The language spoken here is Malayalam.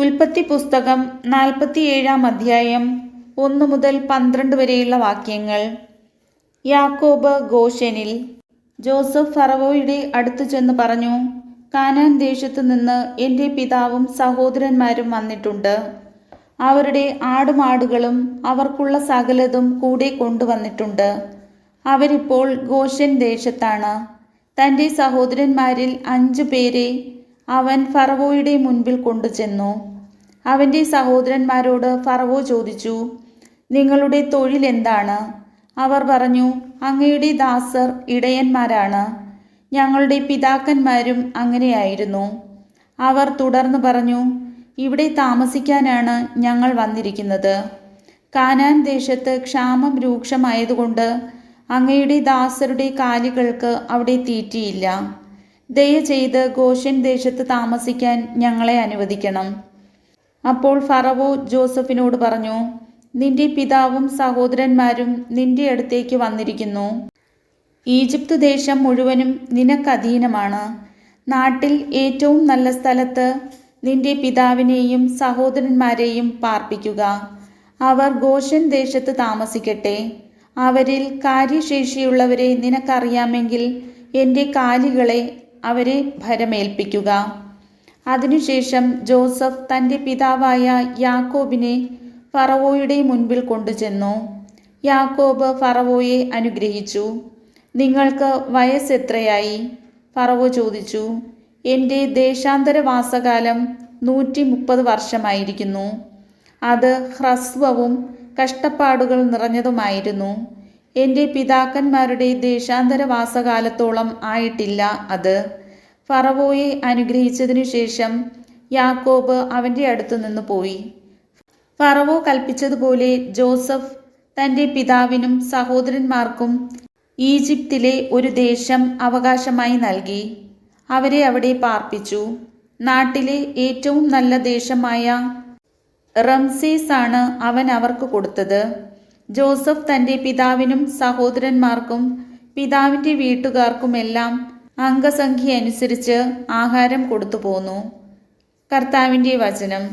ഉൽപ്പത്തി പുസ്തകം നാൽപ്പത്തിയേഴാം അധ്യായം ഒന്ന് മുതൽ പന്ത്രണ്ട് വരെയുള്ള വാക്യങ്ങൾ. യാക്കോബ് ഗോഷനിൽ ജോസഫ് ഫറവോയുടെ അടുത്തു ചെന്ന് പറഞ്ഞു കാനാൻ ദേശത്തു നിന്ന് എന്റെ പിതാവും സഹോദരന്മാരും വന്നിട്ടുണ്ട്. അവരുടെ ആടുമാടുകളും അവർക്കുള്ള സകലതും കൂടെ കൊണ്ടുവന്നിട്ടുണ്ട്. അവരിപ്പോൾ ഗോഷൻ ദേശത്താണ്. തന്റെ സഹോദരന്മാരിൽ അഞ്ചു പേരെ അവൻ ഫറവോയുടെ മുൻപിൽ കൊണ്ടുചെന്നു. അവന്റെ സഹോദരന്മാരോട് ഫറവോ ചോദിച്ചു നിങ്ങളുടെ തൊഴിൽ എന്താണ്? അവർ പറഞ്ഞു അങ്ങയുടെ ദാസർ ഇടയന്മാരാണ്. ഞങ്ങളുടെ പിതാക്കന്മാരും അങ്ങനെയായിരുന്നു. അവർ തുടർന്ന് പറഞ്ഞു ഇവിടെ താമസിക്കാനാണ് ഞങ്ങൾ വന്നിരിക്കുന്നത്. കാനാൻ ദേശത്ത് ക്ഷാമം രൂക്ഷമായതുകൊണ്ട് അങ്ങയുടെ ദാസരുടെ കാലികൾക്ക് അവിടെ തീറ്റിയില്ല. ദയ ചെയ്ത് ഗോഷൻ ദേശത്ത് താമസിക്കാൻ ഞങ്ങളെ അനുവദിക്കണം. അപ്പോൾ ഫറവോ ജോസഫിനോട് പറഞ്ഞു നിന്റെ പിതാവും സഹോദരന്മാരും നിന്റെ അടുത്തേക്ക് വന്നിരിക്കുന്നു. ഈജിപ്ത് ദേശം മുഴുവനും നിനക്കധീനമാണ്. നാട്ടിൽ ഏറ്റവും നല്ല സ്ഥലത്ത് നിന്റെ പിതാവിനെയും സഹോദരന്മാരെയും പാർപ്പിക്കുക. അവർ ഗോഷൻ ദേശത്ത് താമസിക്കട്ടെ. അവരിൽ കാര്യശേഷിയുള്ളവരെ നിനക്കറിയാമെങ്കിൽ എന്റെ കാലികളെ അവരെ ഭരമേൽപ്പിക്കുക. അതിനുശേഷം ജോസഫ് തന്റെ പിതാവായ യാക്കോബിനെ ഫറവോയുടെ മുൻപിൽ കൊണ്ടുചെന്നു. യാക്കോബ് ഫറവോയെ അനുഗ്രഹിച്ചു. നിങ്ങൾക്ക് വയസ്സെത്രയായി? ഫറവോ ചോദിച്ചു. എന്റെ ദേശാന്തരവാസകാലം നൂറ്റി മുപ്പത് വർഷമായിരിക്കുന്നു. അത് ഹ്രസ്വവും കഷ്ടപ്പാടുകൾ നിറഞ്ഞതുമായിരുന്നു. എന്റെ പിതാക്കന്മാരുടെ ദേശാന്തരവാസകാലത്തോളം ആയിട്ടില്ല അത്. ഫറവോയെ അനുഗ്രഹിച്ചതിനു ശേഷം യാക്കോബ് അവന്റെ അടുത്തു നിന്ന് പോയി. ഫറവോ കൽപ്പിച്ചതുപോലെ ജോസഫ് തന്റെ പിതാവിനും സഹോദരന്മാർക്കും ഈജിപ്തിലെ ഒരു ദേശം അവകാശമായി നൽകി. അവരെ അവിടെ പാർപ്പിച്ചു. നാട്ടിലെ ഏറ്റവും നല്ല ദേശമായ റംസീസ് ആണ് അവൻ അവർക്ക് കൊടുത്തത്. ജോസഫ് തന്റെ പിതാവിനും സഹോദരന്മാർക്കും പിതാവിന്റെ വീട്ടുകാർക്കുമെല്ലാം അംഗസംഖ്യ അനുസരിച്ച് ആഹാരം കൊടുത്തു പോന്നു കർത്താവിന്റെ വചനം.